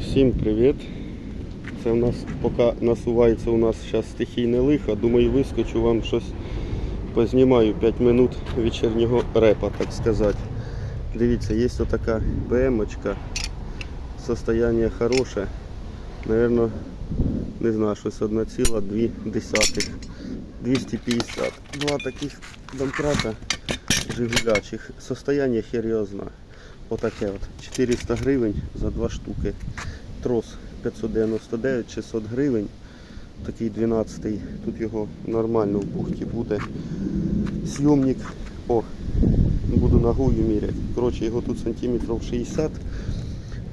Всім привіт! Це в нас поки насувається у нас зараз стихійне лихо. Думаю, вискочу вам щось познімаю 5 минут вечірнього репа, так сказати. Дивіться, є така БМ-очка. Состояние хороше. Наверно, не знаю, щось 1,2 250. Два таких домкрата жигулячих. Состояние серйозне. Отаке от. 400 гривень за два штуки. Трос 599, 600 гривень. Такий 12 Тут його нормально в бухті буде. Сйомник. О, буду ногою міряти. Коротше, його тут сантиметрів 60.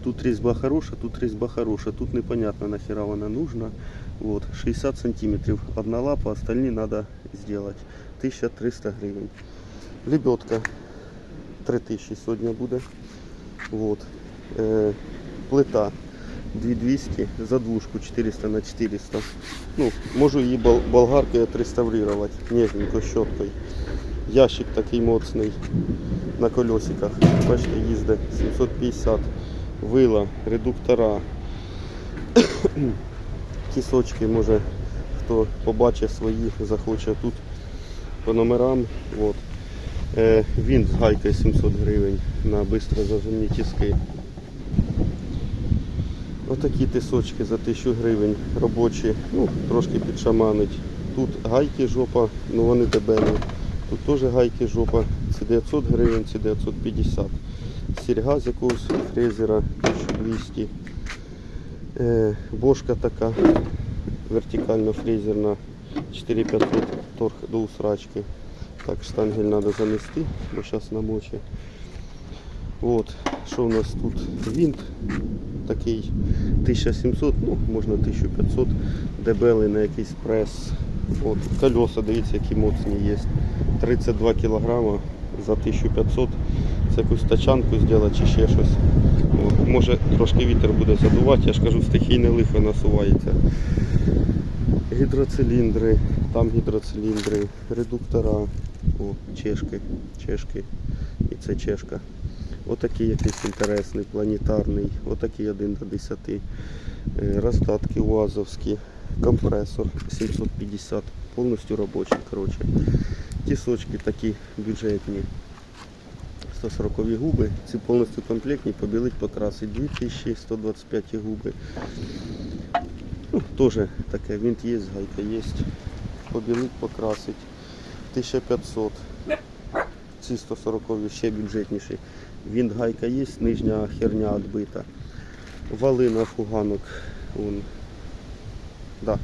Тут різьба хороша, тут різьба хороша. Тут непонятно нахера вона нужна. Вот, 60 сантиметрів. Одна лапа, остальні треба зробити. 1300 гривень. Лебедка 3000 сьогодні буде. Вот. Е, плита 2200 за двушку 400 на 400. Ну, можу її бол- болгаркою отреставрувати, нежненько, щоткою. Ящик такий моцний на колесиках. Бачите, їздить 750. Вила, редуктора. Кісочки, може, хто побачить свої, захоче тут по номерам. От. Е, він з гайкою 700 гривень на бистро зажимні тіски. Отакі тисочки за 1000 гривень робочі, ну, трошки підшаманить. Тут гайки жопа, ну вони дебелі. Тут теж гайки жопа, це 900 гривень, це 950. Сірга з якогось фрезера 1200. Е, бошка така вертикально фрезерна 4500 торг до усрачки. Так, штангель треба занести, бо зараз намочить. От, що у нас тут? Винт такий 1700, ну, можна 1500, дебелий на якийсь прес. От, колеса, дивіться, які моцні є. 32 кг за 1500. Це якусь тачанку зробити чи ще щось. От, може трошки вітер буде задувати, я ж кажу, стихійне лихо насувається. Гідроциліндри, там гідроциліндри, редуктора, о, чешки, чешки і це чешка. Отакий якийсь інтересний, планетарний, отакий 1 до 10. Е, Роздатки УАЗовські, компресор 750, повністю робочий. коротше. Тісочки такі бюджетні. 140 губи, ці повністю комплектні, побілить, покрасить 2125 губи. Ну, теж таке, винт є, гайка є. Побілить, покрасить. 1500. Ці 140 ще бюджетніші. Винт гайка є, нижня херня відбита. Вали на фуганок. Вон. Да.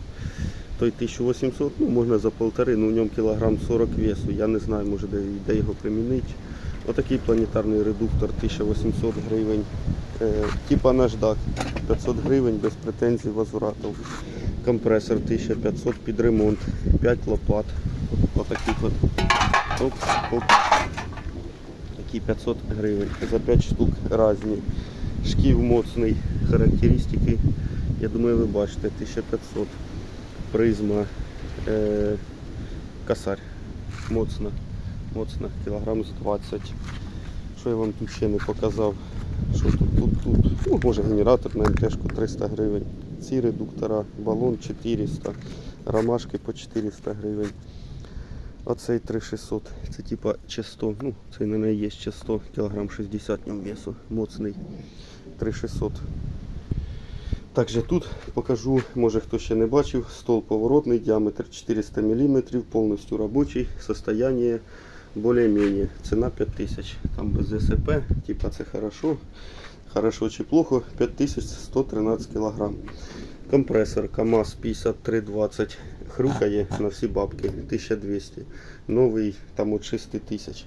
Той 1800, ну можна за полтори, ну в ньому кілограм 40 весу. Я не знаю, може де, де його примінити. Отакий планетарний редуктор 1800 гривень. Е, типа наждак 500 гривень без претензій возвратів. Компресор 1500 під ремонт. 5 лопат. Отаких от. Оп, оп. Такі 500 гривень. За 5 штук різні. Шків моцний. Характеристики. Я думаю, ви бачите, 1500. Призма. Е, косарь. Моцна. Моцна. Кілограм з 20. Що я вам тут ще не показав? Що тут, тут, тут? Ну, може генератор на МТшку 300 гривень. Ці редуктора, балон 400, ромашки по 400 гривень. Оцей 3600, це типа часто, ну це на неї є часто, кілограм 60 в ньому весу, моцний. 3600. Також тут покажу, може хто ще не бачив, стол поворотний, діаметр 400 мм, повністю робочий, состояние более-менее, ціна 5000, там без СП, типа це хорошо, хорошо чи плохо, 5113 кг. Компресор КАМАЗ 5320 хрюкає на всі бабки 1200. Новий там от 6000.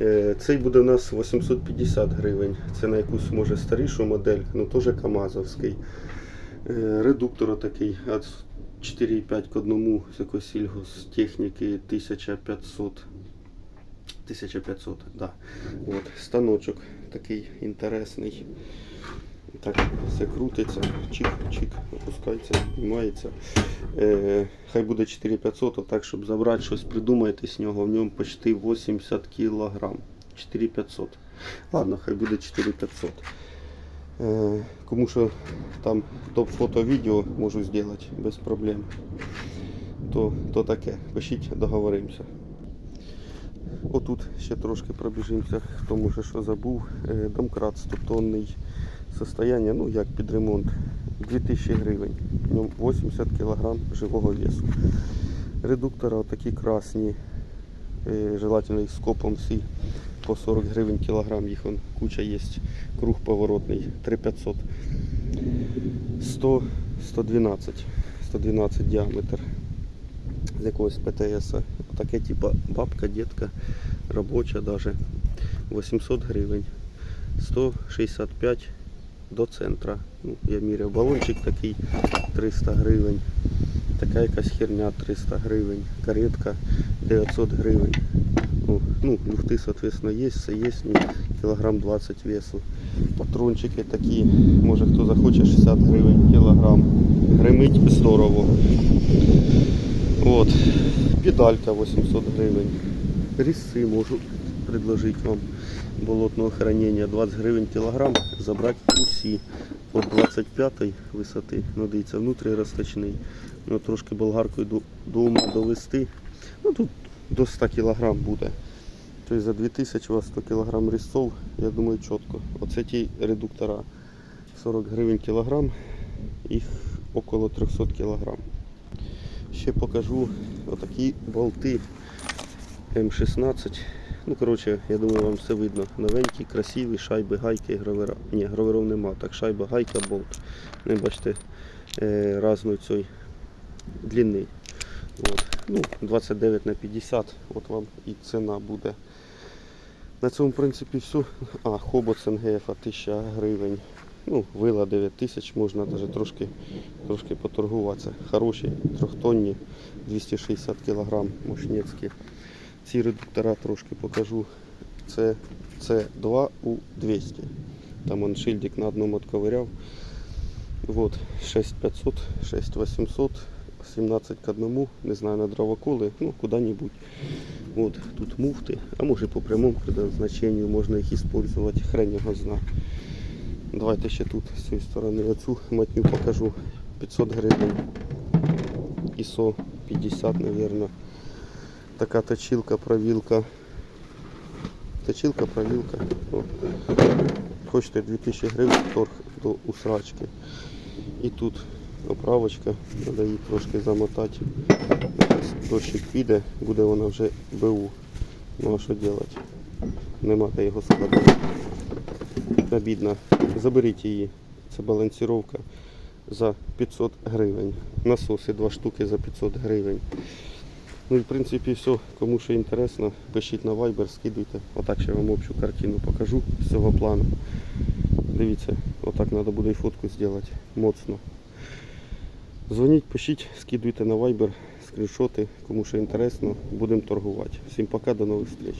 Е, Цей буде у нас 850 гривень. Це на якусь може старішу модель, ну теж КАМАЗовський. Е, Редуктор такий от 4,5 к 1 з якоїсь сільгостехніки 1500. 1500, да. От, станочок такий інтересний. Так, все крутиться, чик-чик, опускається, знімається. Е, хай буде 4500, а так, щоб забрати щось, придумайте з нього, в ньому почти 80 кг. 4500. Ладно, хай буде 4500. Е, Кому що там топ фото відео можу зробити без проблем. То, то таке. Пишіть, договоримося. Отут ще трошки пробіжимося, хто може що забув. Е, Домкрат 100-тонний состояння, ну як під ремонт, 2000 гривень. В ньому 80 кг живого весу. Редуктора отакі красні, е, желательно їх з копом всі по 40 гривень кілограм, їх он куча є, круг поворотний, 3500. 100, 112, 112 діаметр з якогось ПТС. Таке типа бабка, дітка, робоча даже. 800 гривень. 165 до центра. Ну, я міряв балончик такий 300 гривень. Така якась херня 300 гривень. Каретка 900 гривень. Ну, ну, люфти, соответственно, є, все є, ну, кілограм 20 весу. Патрончики такі, може хто захоче 60 гривень кілограм. Гримить здорово. От. Педалька 800 гривень. Ріси можу предложити вам болотного хранення 20 гривень кілограм, забрати усі от 25 висоти. Ну, дивіться, внутрі розточний. Ну, трошки болгаркою до, ума довести. Ну тут до 100 кілограм буде. Тобто за 2000 у вас 100 кілограм різцов, я думаю, чітко. Оце ті редуктора 40 гривень кілограм, їх около 300 кілограм. Ще покажу отакі болти М16. Ну, коротше, я думаю, вам все видно. Новенькі, красиві, шайби, гайки, гравера. Ні, граверов нема. Так, шайба, гайка, болт. Не бачите, е, разної цієї длини. От. Ну, 29 на 50, от вам і ціна буде. На цьому, в принципі, все. А, хобот НГФ 1000 гривень. Ну, вила 9 тисяч, можна навіть трошки, трошки поторгуватися. Хороші, трьохтонні, 260 кг мощнецькі. Ці редуктора трошки покажу. Це, це 2 у 200. Там он шильдик на одному отковыряв. Вот, 6500, 6800, 17 к 1, не знаю, на дровоколи, ну, куда-нибудь. Вот, тут муфти, а може по прямому предназначению можна їх использовать, хрен його зна. Давайте ще тут з цієї сторони оцю матню покажу. 500 гривень. ISO 50, наверное. Така точилка, провілка. Точилка, провілка. О. Хочете 2000 гривень торг до усрачки. І тут оправочка, треба її трошки замотати. Дощик піде, буде вона вже БУ. Ну а що робити? Нема де його складати. Обідно. Заберіть її. Це балансіровка за 500 гривень. Насоси два штуки за 500 гривень. Ну і в принципі все. Кому що інтересно, пишіть на Viber, скидуйте. Отак ще вам общу картину покажу з цього плану. Дивіться, отак треба буде і фотку зробити. Моцно. Дзвоніть, пишіть, скидуйте на Viber, скріншоти, кому що інтересно, будемо торгувати. Всім пока, до нових зустріч.